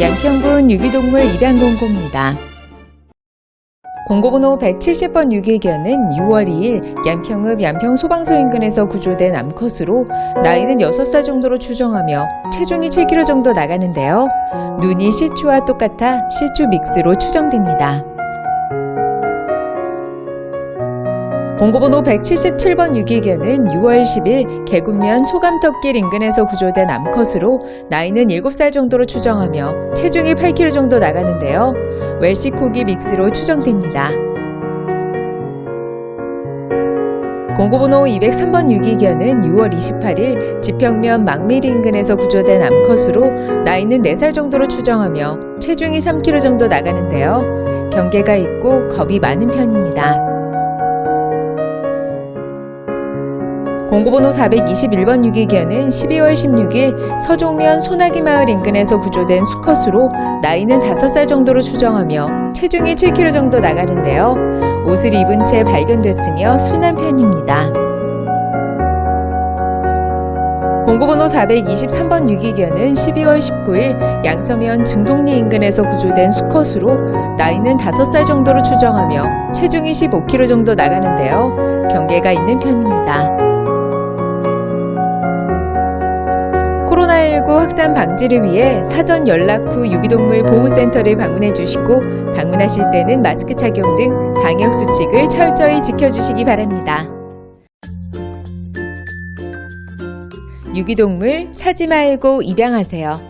양평군 유기동물 입양공고입니다. 공고번호 170번 유기견은 6월 2일 양평읍 양평소방서 인근에서 구조된 암컷으로 나이는 6살 정도로 추정하며 체중이 7kg 정도 나가는데요. 눈이 시추와 똑같아 시추 믹스로 추정됩니다. 공고번호 177번 유기견은 6월 10일 개군면 소감턱길 인근에서 구조된 암컷으로 나이는 7살 정도로 추정하며 체중이 8kg 정도 나가는데요. 웰시코기 믹스로 추정됩니다. 공고번호 203번 유기견은 6월 28일 지평면 망밀 인근에서 구조된 암컷으로 나이는 4살 정도로 추정하며 체중이 3kg 정도 나가는데요. 경계가 있고 겁이 많은 편입니다. 공고번호 421번 유기견은 12월 16일 서종면 소나기 마을 인근에서 구조된 수컷으로 나이는 5살 정도로 추정하며 체중이 7kg 정도 나가는데요. 옷을 입은 채 발견됐으며 순한 편입니다. 공고번호 423번 유기견은 12월 19일 양서면 증동리 인근에서 구조된 수컷으로 나이는 5살 정도로 추정하며 체중이 15kg 정도 나가는데요. 경계가 있는 편입니다. 코로나19 확산 방지를 위해 사전 연락 후 유기동물 보호센터를 방문해 주시고 방문하실 때는 마스크 착용 등 방역 수칙을 철저히 지켜 주시기 바랍니다. 유기동물 사지 말고 입양하세요.